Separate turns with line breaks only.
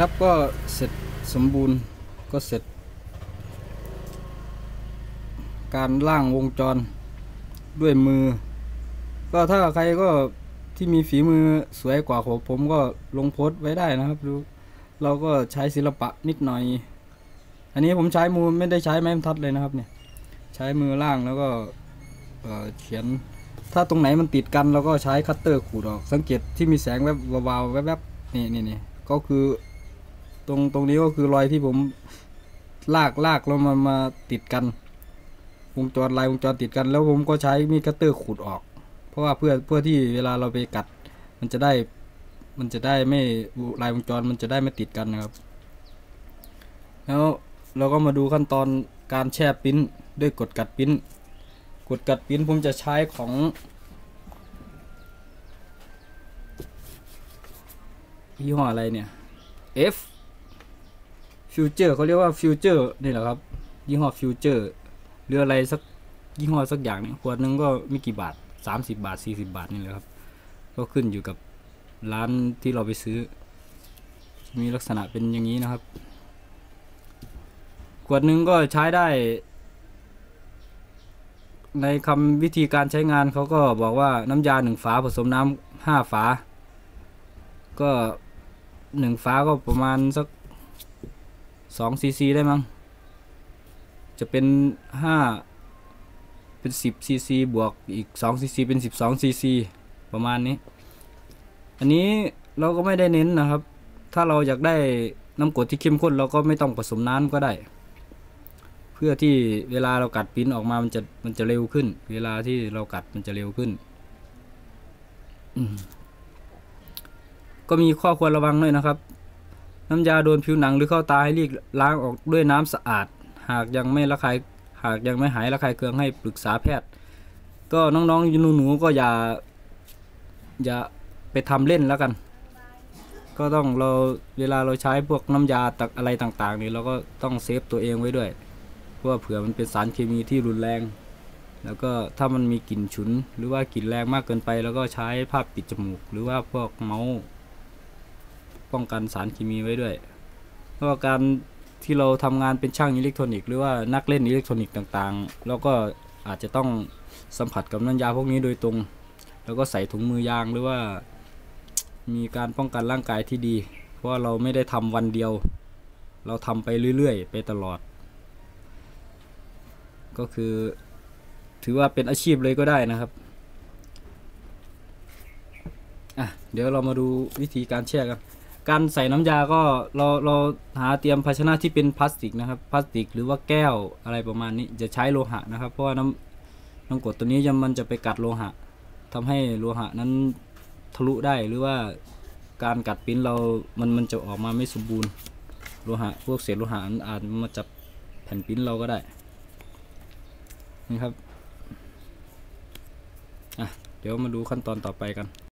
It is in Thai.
ครับก็เสร็จสมบูรณ์ก็เสร็จ การล่างวงจรด้วยมือ ก็ถ้าใครก็ที่มีฝีมือสวยกว่าผมผมก็ลงโพสต์ไว้ได้นะครับดูเราก็ใช้ศิลปะนิดหน่อย อันนี้ผมใช้มือไม่ได้ใช้ไม้บรรทัดเลยนะครับเนี่ยใช้มือล่างแล้วก็เเขียนถ้าตรงไหนมันติดกันเราก็ใช้คัตเตอร์ขูดออก สังเกตที่มีแสงแวบวาวๆแวบๆนี่นี่นี่ก็คือ ตรงตรงนี้ก็คือรอยที่ผมลากลากแล้วมันมาติดกัน วงจรลายวงจรติดกัน แล้วผมก็ใช้มีดคัตเตอร์ขูดออก เพราะว่าเพื่อเพื่อที่เวลาเราไปกัด มันจะได้มันจะได้ไม่ลายวงจรมันจะได้ไม่ติดกันนะครับ แล้วเราก็มาดูขั้นตอนการแช่ปิ้นด้วยกดกัดปิ้นกดกัดปิ้นผมจะใช้ของยี่ห้ออะไรเนี่ย F Future เขาเรียกว่า Future นี่แหละครับ ยี่ห้อ Future หรืออะไรสักยี่ห้อสักอย่างนี่ขวดนึงก็ไม่กี่บาท 30 บาท 40 บาทนี่แหละครับ ก็ขึ้นอยู่กับร้านที่เราไปซื้อ มีลักษณะเป็นอย่างนี้นะครับ ขวดนึงก็ใช้ได้ ในคำวิธีการใช้งานเขาก็บอกว่าน้ำยาหนึ่งฝาผสมน้ำห้าฝา ก็หนึ่งฝาก็ประมาณสัก สองซีซีได้มั้ง จะเป็นห้าเป็นสิบซีซีบวกอีกสองซีซีเป็นสิบสองซีซีประมาณนี้ อันนี้เราก็ไม่ได้เน้นนะครับ ถ้าเราอยากได้น้ำกรดที่เข้มข้นเราก็ไม่ต้องผสมน้ำก็ได้ เพื่อที่เวลาเรากัดปิ้นออกมามันจะมันจะเร็วขึ้น เวลาที่เรากัดมันจะเร็วขึ้นก็มีข้อควรระวังด้วยนะครับ น้ำยาโดนผิวหนังหรือเข้าตาให้รีบล้างออกด้วยน้ำสะอาด หากยังไม่ระคายหากยังไม่หายระคายเคืองให้ปรึกษาแพทย์ ก็น้องๆหนูๆก็อย่าอย่าไปทำเล่นแล้วกัน ก็ต้องเราเวลาเราใช้พวกน้ำยาตักอะไรต่างๆนี่เราก็ต้องเซฟตัวเองไว้ด้วยเพราะเผื่อมันเป็นสารเคมีที่รุนแรง แล้วก็ถ้ามันมีกลิ่นฉุน หรือว่ากลิ่นแรงมากเกินไป แล้วก็ใช้ผ้าปิดจมูก หรือว่าพวกเมาส์ ป้องกันสารเคมีไว้ด้วยเพราะการที่เราทำงานเป็นช่างอิเล็กทรอนิกส์หรือว่านักเล่นอิเล็กทรอนิกส์ต่างๆ แล้วก็อาจจะต้องสัมผัสกับน้ำยาพวกนี้โดยตรง แล้วก็ใส่ถุงมือยางหรือว่า มีการป้องกันร่างกายที่ดี เพราะเราไม่ได้ทำวันเดียว เราทำไปเรื่อยๆ ไปตลอด ก็คือ ถือว่าเป็นอาชีพเลยก็ได้นะครับอะเดี๋ยวเรามาดูวิธีการแช่กัน การใส่น้ำยาก็เราเราหาเตรียมภาชนะที่เป็นพลาสติกนะครับพลาสติก หรือว่าแก้วอะไรประมาณนี้จะใช้โลหะนะครับ เพราะว่าน้ำน้ำกรดตัวนี้จะมันจะไปกัดโลหะทำให้โลหะนั้นทะลุได้หรือว่าการกัดปิ้นเรา มันมันจะออกมาไม่สมบูรณ์โลหะพวกเศษโลหะมันอาจมาจับแผ่นปิ้นเราก็ได้นี่ครับอะเดี๋ยวมาดูขั้นตอนต่อไปกัน